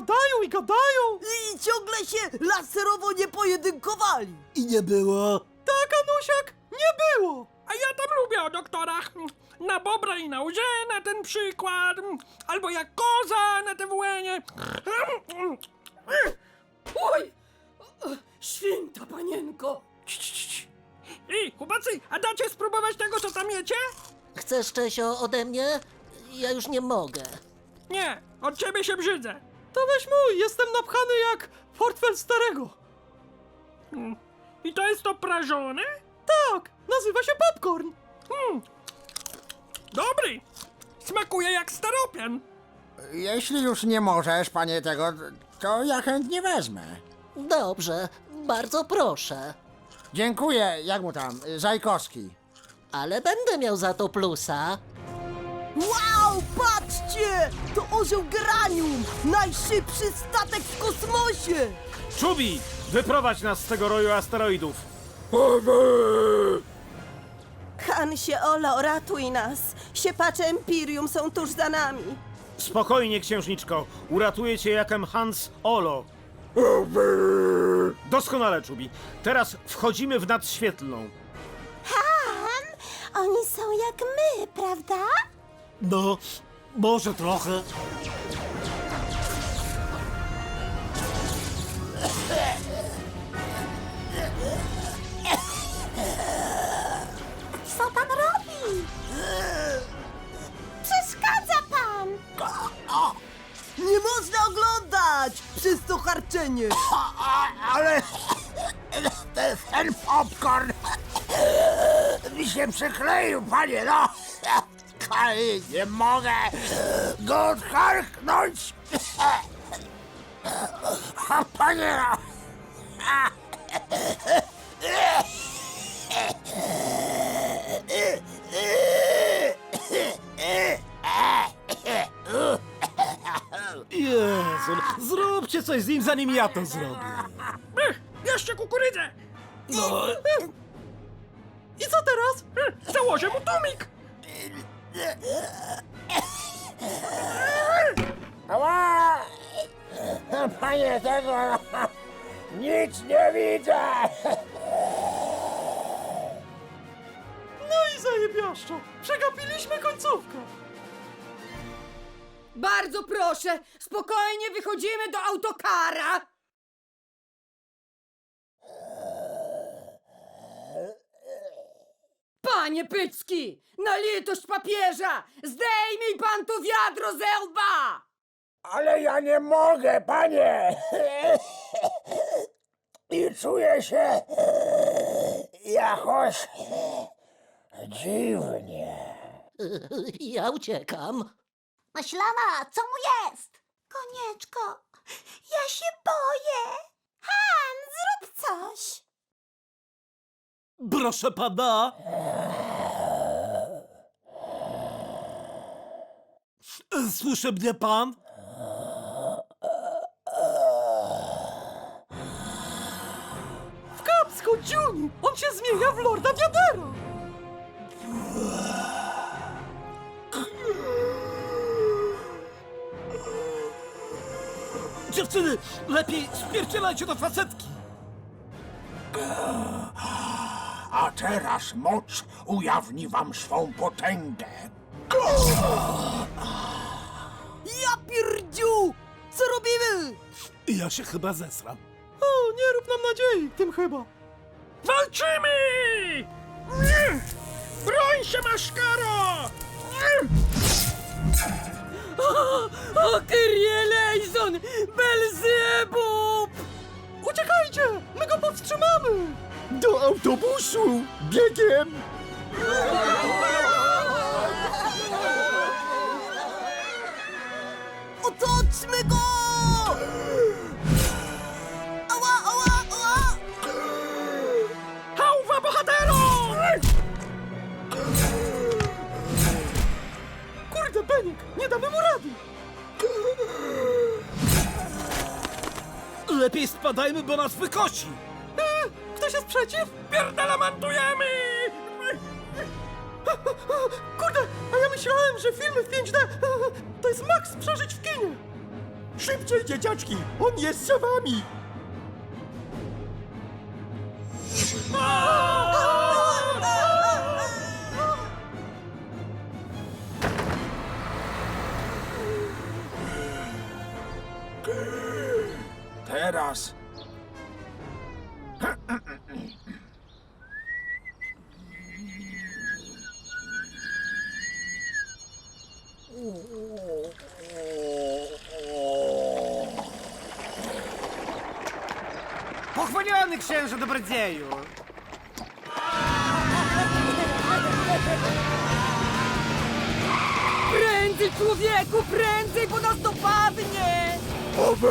gadają i gadają. I ciągle się laserowo nie pojedynkowali. I nie było. Tak, Anusiak, nie było. A ja tam lubię o doktorach. Na Bobra i na Łzie na ten przykład. Albo jak koza na TWN-ie. Oj! Święta panienko! I chłopacy, a dacie spróbować tego, co tam jecie? Chcesz Czesio ode mnie? Ja już nie mogę. Nie, od ciebie się brzydzę. To weź mój, jestem napchany jak portfel starego. I to jest to prażone? Tak, nazywa się popcorn. Dobry. Smakuje jak staropian. Jeśli już nie możesz, panie tego, to ja chętnie wezmę. Dobrze, bardzo proszę. Dziękuję, jak mu tam, Zajkowski. Ale będę miał za to plusa. Wow, patrzcie! To orzeł Geranium! Najszybszy statek w kosmosie! Czubi, wyprowadź nas z tego roju asteroidów. Hansie, Olo, ratuj nas! Siepacze Empirium są tuż za nami. Spokojnie, księżniczko. Uratuję cię jakem Hans Olo. Doskonale, Czubi. Teraz wchodzimy w nadświetlną. Han, oni są jak my, prawda? No, może trochę. Co pan robi? Przeszkadza pan! Nie można oglądać! Przez to harczenie! Ale ten popcorn mi się przykleił, panie, no. Nie mogę go odcharknąć. A panie, no. Jezu, zróbcie coś z nim, zanim ja to zrobię. Ech, jeszcze kukurydzę. I co teraz? Ech, Założę mu tumik. Ała! Panie tego, nic nie widzę. No i zajebiaszczo. Przegapiliśmy końcówkę. Bardzo proszę, spokojnie wychodzimy do autokara! Panie Pycki, na litość papieża, zdejmij pan to wiadro ze łba! Ale ja nie mogę, panie. I czuję się jakoś dziwnie. Ja uciekam. Maślana, co mu jest? Konieczko, ja się boję. Han, zrób coś. Proszę pana. Słyszy mnie pan? W kapsko, Juni! On się zmienia w Lorda Wiadera! Dziewczyny, lepiej spierdzielajcie do facetki. A teraz moc ujawni wam swą potęgę. Ja Ja się chyba zesram. O, nie rób nam nadziei, tym chyba. Walczymy! Ech, Broń się, maszkaro! O, Kyrie Lejson! Belzebub! Uciekajcie! My go powstrzymamy! Do autobusu! Biegiem! Otoczmy go! Ała, ała, ała! Hałwa bohaterów! Kurde, Beniek, nie damy mu rady! Lepiej spadajmy, bo nas wykosi. E, ktoś jest przeciw? Pierdalamentujemy! Kurde, a ja myślałem, że filmy w 5D e, to jest maks przeżyć w kinie! Szybciej, dzieciaczki! On jest za wami! Pochwaliony księże dobrodzieju! Prędzej, człowieku, prędzej, bo nas dopadnie! Owe!